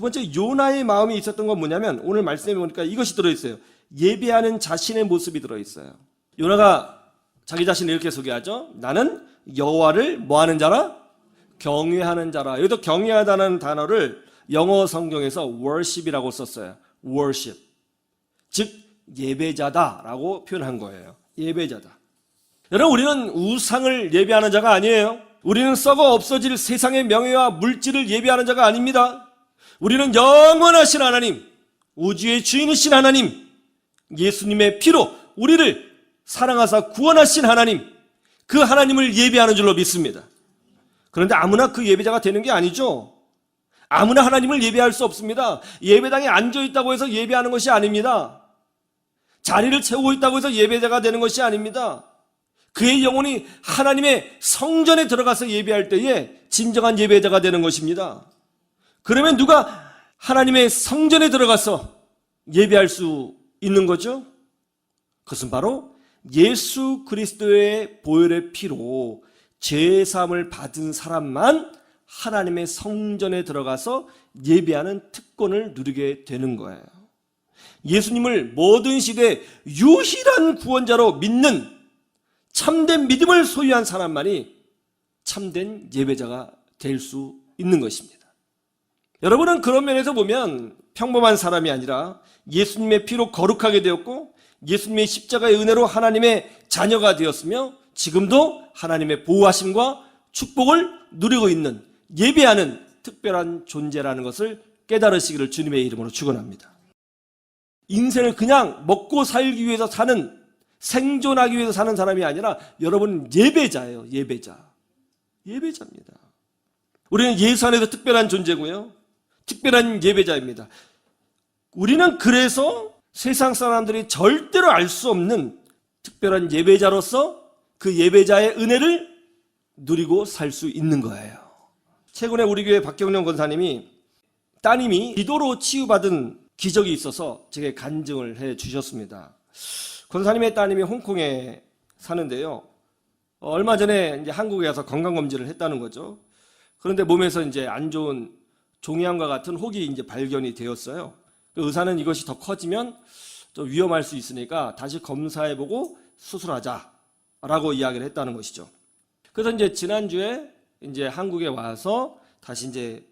두 번째 요나의 마음이 있었던 건 뭐냐면 오늘 말씀해 보니까 이것이 들어있어요. 예배하는 자신의 모습이 들어있어요. 요나가 자기 자신을 이렇게 소개하죠. 나는 여호와를 뭐하는 자라? 경외하는 자라. 여기도 경외하다는 단어를 영어 성경에서 worship이라고 썼어요. worship. 즉 예배자다라고 표현한 거예요. 예배자다. 여러분 우리는 우상을 예배하는 자가 아니에요. 우리는 썩어 없어질 세상의 명예와 물질을 예배하는 자가 아닙니다. 우리는 영원하신 하나님, 우주의 주인이신 하나님, 예수님의 피로 우리를 사랑하사 구원하신 하나님, 그 하나님을 예배하는 줄로 믿습니다. 그런데 아무나 그 예배자가 되는 게 아니죠. 아무나 하나님을 예배할 수 없습니다. 예배당에 앉아 있다고 해서 예배하는 것이 아닙니다. 자리를 채우고 있다고 해서 예배자가 되는 것이 아닙니다. 그의 영혼이 하나님의 성전에 들어가서 예배할 때에 진정한 예배자가 되는 것입니다. 그러면 누가 하나님의 성전에 들어가서 예배할 수 있는 거죠? 그것은 바로 예수 그리스도의 보혈의 피로 죄 사함을 받은 사람만 하나님의 성전에 들어가서 예배하는 특권을 누리게 되는 거예요. 예수님을 모든 시대 유일한 구원자로 믿는 참된 믿음을 소유한 사람만이 참된 예배자가 될 수 있는 것입니다. 여러분은 그런 면에서 보면 평범한 사람이 아니라 예수님의 피로 거룩하게 되었고 예수님의 십자가의 은혜로 하나님의 자녀가 되었으며 지금도 하나님의 보호하심과 축복을 누리고 있는 예배하는 특별한 존재라는 것을 깨달으시기를 주님의 이름으로 축원합니다. 인생을 그냥 먹고 살기 위해서 사는 생존하기 위해서 사는 사람이 아니라 여러분 예배자예요. 예배자. 예배자입니다. 우리는 예수 안에서 특별한 존재고요. 특별한 예배자입니다. 우리는 그래서 세상 사람들이 절대로 알 수 없는 특별한 예배자로서 그 예배자의 은혜를 누리고 살 수 있는 거예요. 최근에 우리 교회 박경령 권사님이 따님이 기도로 치유받은 기적이 있어서 제게 간증을 해 주셨습니다. 권사님의 따님이 홍콩에 사는데요. 어, 얼마 전에 이제 한국에 와서 건강검진을 했다는 거죠. 그런데 몸에서 이제 안 좋은 종양과 같은 혹이 이제 발견이 되었어요. 그 의사는 이것이 더 커지면 좀 위험할 수 있으니까 다시 검사해보고 수술하자라고 이야기를 했다는 것이죠. 그래서 이제 지난주에 이제 한국에 와서 다시 이제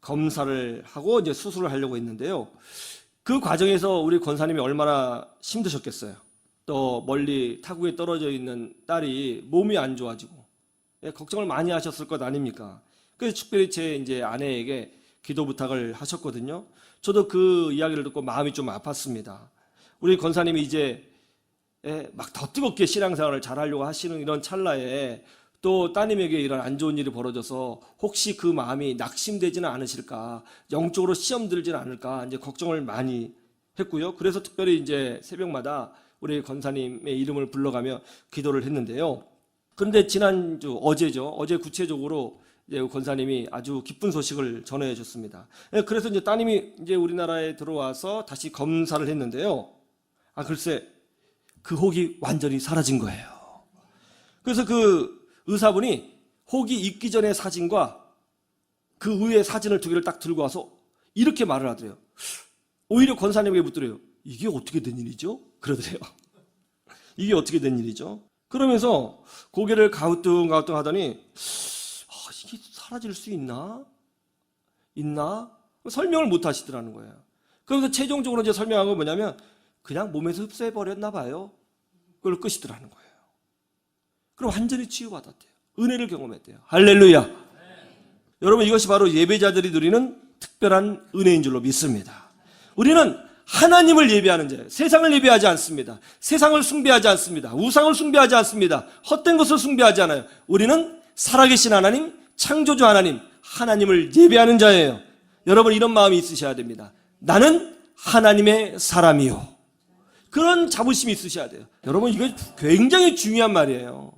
검사를 하고 이제 수술을 하려고 했는데요. 그 과정에서 우리 권사님이 얼마나 힘드셨겠어요. 또 멀리 타국에 떨어져 있는 딸이 몸이 안 좋아지고 예, 걱정을 많이 하셨을 것 아닙니까? 그래서 특별히 제 이제 아내에게 기도 부탁을 하셨거든요. 저도 그 이야기를 듣고 마음이 좀 아팠습니다. 우리 권사님이 이제 예, 막더 뜨겁게 신앙생활을 잘하려고 하시는 이런 찰나에 또 따님에게 이런 안 좋은 일이 벌어져서 혹시 그 마음이 낙심되지는 않으실까, 영적으로 시험 들지는 않을까 이제 걱정을 많이 했고요. 그래서 특별히 이제 새벽마다 우리 권사님의 이름을 불러가며 기도를 했는데요. 그런데 지난주 어제죠. 어제 구체적으로 이제 권사님이 아주 기쁜 소식을 전해 줬습니다. 예, 그래서 이제 따님이 이제 우리나라에 들어와서 다시 검사를 했는데요. 아, 글쎄, 그 혹이 완전히 사라진 거예요. 그래서 그 의사분이 혹이 있기 전의 사진과 그 후의 사진을 두 개를 딱 들고 와서 이렇게 말을 하더래요. 오히려 권사님에게 묻더래요. 이게 어떻게 된 일이죠? 그러더래요. 이게 어떻게 된 일이죠? 그러면서 고개를 가우뚱가우뚱 하더니 사라질 수 있나? 있나? 설명을 못 하시더라는 거예요. 그러면서 최종적으로 이제 설명한 건 뭐냐면 그냥 몸에서 흡수해 버렸나 봐요. 그걸 끄시더라는 거예요. 그럼 완전히 치유받았대요. 은혜를 경험했대요. 할렐루야. 여러분 이것이 바로 예배자들이 누리는 특별한 은혜인 줄로 믿습니다. 우리는 하나님을 예배하는 자예요. 세상을 예배하지 않습니다. 세상을 숭배하지 않습니다. 우상을 숭배하지 않습니다. 헛된 것을 숭배하지 않아요. 우리는 살아계신 하나님, 창조주 하나님, 하나님을 예배하는 자예요. 여러분 이런 마음이 있으셔야 됩니다. 나는 하나님의 사람이요. 그런 자부심이 있으셔야 돼요. 여러분 이거 굉장히 중요한 말이에요.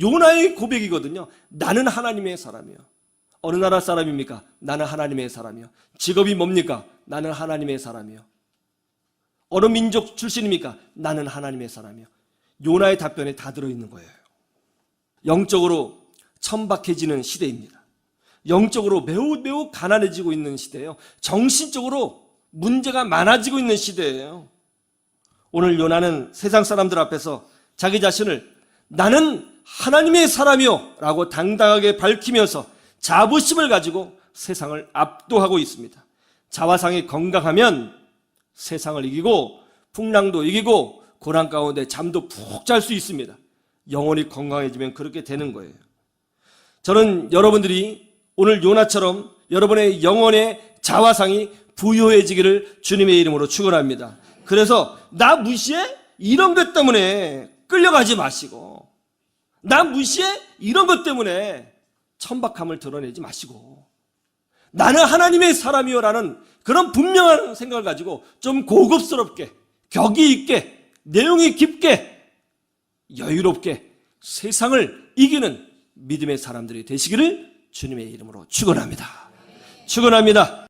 요나의 고백이거든요. 나는 하나님의 사람이요. 어느 나라 사람입니까? 나는 하나님의 사람이요. 직업이 뭡니까? 나는 하나님의 사람이요. 어느 민족 출신입니까? 나는 하나님의 사람이요. 요나의 답변에 다 들어있는 거예요. 영적으로 천박해지는 시대입니다. 영적으로 매우 매우 가난해지고 있는 시대예요. 정신적으로 문제가 많아지고 있는 시대예요. 오늘 요나는 세상 사람들 앞에서 자기 자신을 나는 하나님의 사람이요 라고 당당하게 밝히면서 자부심을 가지고 세상을 압도하고 있습니다. 자화상이 건강하면 세상을 이기고 풍랑도 이기고 고난 가운데 잠도 푹 잘 수 있습니다. 영혼이 건강해지면 그렇게 되는 거예요. 저는 여러분들이 오늘 요나처럼 여러분의 영혼의 자화상이 부유해지기를 주님의 이름으로 축원합니다. 그래서 나 무시해 이런 것 때문에 끌려가지 마시고 나 무시해 이런 것 때문에 천박함을 드러내지 마시고 나는 하나님의 사람이요라는 그런 분명한 생각을 가지고 좀 고급스럽게 격이 있게 내용이 깊게 여유롭게 세상을 이기는 믿음의 사람들이 되시기를 주님의 이름으로 축원합니다. 축원합니다.